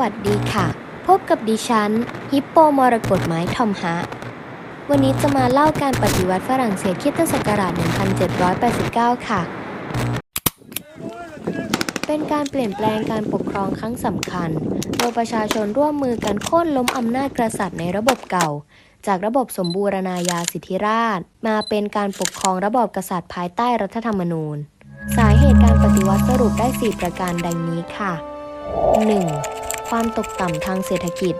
วัสดีค่ะ พบกับดิฉัน ฮิปโปมรกตไม้ทอมฮะ วันนี้จะมาเล่าการปฏิวัติฝรั่งเศสคิตศักราช 1789 ค่ะ เป็นการเปลี่ยนแปลงการปกครองครั้งสำคัญ โดยประชาชนร่วมมือกันโค่นล้มอำนาจกษัตริย์ในระบบเก่า จากระบบสมบูรณาญาสิทธิราช มาเป็นการปกครองระบอบกษัตริย์ภายใต้รัฐธรรมนูญ สาเหตุการปฏิวัติสรุปได้ 4 ประการดังนี้ค่ะ 1. ความตกต่ำทางเศรษฐกิจ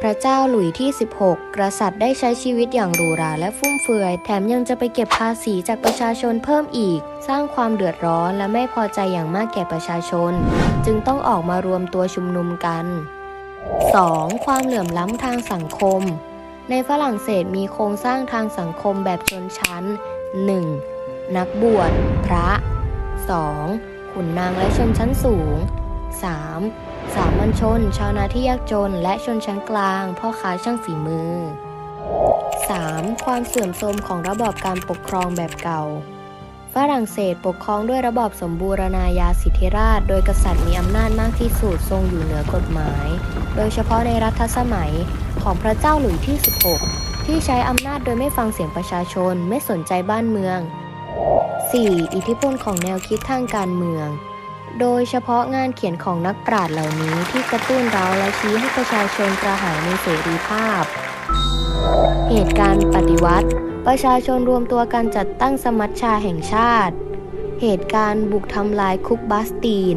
พระเจ้าหลุยที่ 16 กษัตริย์ได้ใช้ชีวิตอย่างหรูหราและฟุ่มเฟือย แถมยังจะไปเก็บภาษีจากประชาชนเพิ่มอีก สร้างความเดือดร้อนและไม่พอใจอย่างมากแก่ประชาชน จึงต้องออกมารวมตัวชุมนุมกัน 2. ความเหลื่อมล้ำทางสังคม ในฝรั่งเศสมีโครงสร้างทางสังคมแบบชนชั้น 1. นักบวช พระ 2. ขุนนางและชนชั้นสูง 3. สามัญชน ชาวนาที่ยากจน และชนชั้นกลาง พ่อค้าช่างฝีมือ 3. ความเสื่อมโทรมของระบอบการปกครองแบบเก่า ฝรั่งเศสปกครองด้วยระบอบสมบูรณาญาสิทธิราช โดยกษัตริย์มีอำนาจมากที่สุดทรงอยู่เหนือกฎหมาย โดยเฉพาะในรัฐสมัยของพระเจ้าหลุยที่ 16 ที่ใช้อำนาจโดยไม่ฟังเสียงประชาชน ไม่สนใจบ้านเมือง 4. อิทธิพลของแนวคิดทางการเมือง โดยเฉพาะงานเขียนของนักปราชญ์เหล่านี้ที่กระตุ้นเราและชี้ให้ประชาชนกระหายในเสรีภาพ เหตุการณ์ปฏิวัติ ประชาชนรวมตัวกันจัดตั้งสมัชชาแห่งชาติ เหตุการณ์บุกทำลายคุกบาสตีน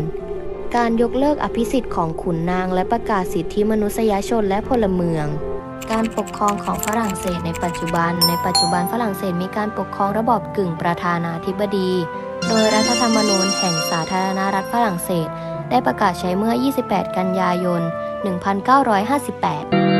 การยกเลิกอภิสิทธิ์ของขุนนางและประกาศสิทธิมนุษยชนและพลเมืองการปกครองของฝรั่งเศสในปัจจุบัน ในปัจจุบันฝรั่งเศสมีการปกครองระบอบกึ่งประธานาธิบดี โดยรัฐธรรมนูญแห่งสาธารณรัฐฝรั่งเศส ได้ประกาศใช้เมื่อ 28 กันยายน 1958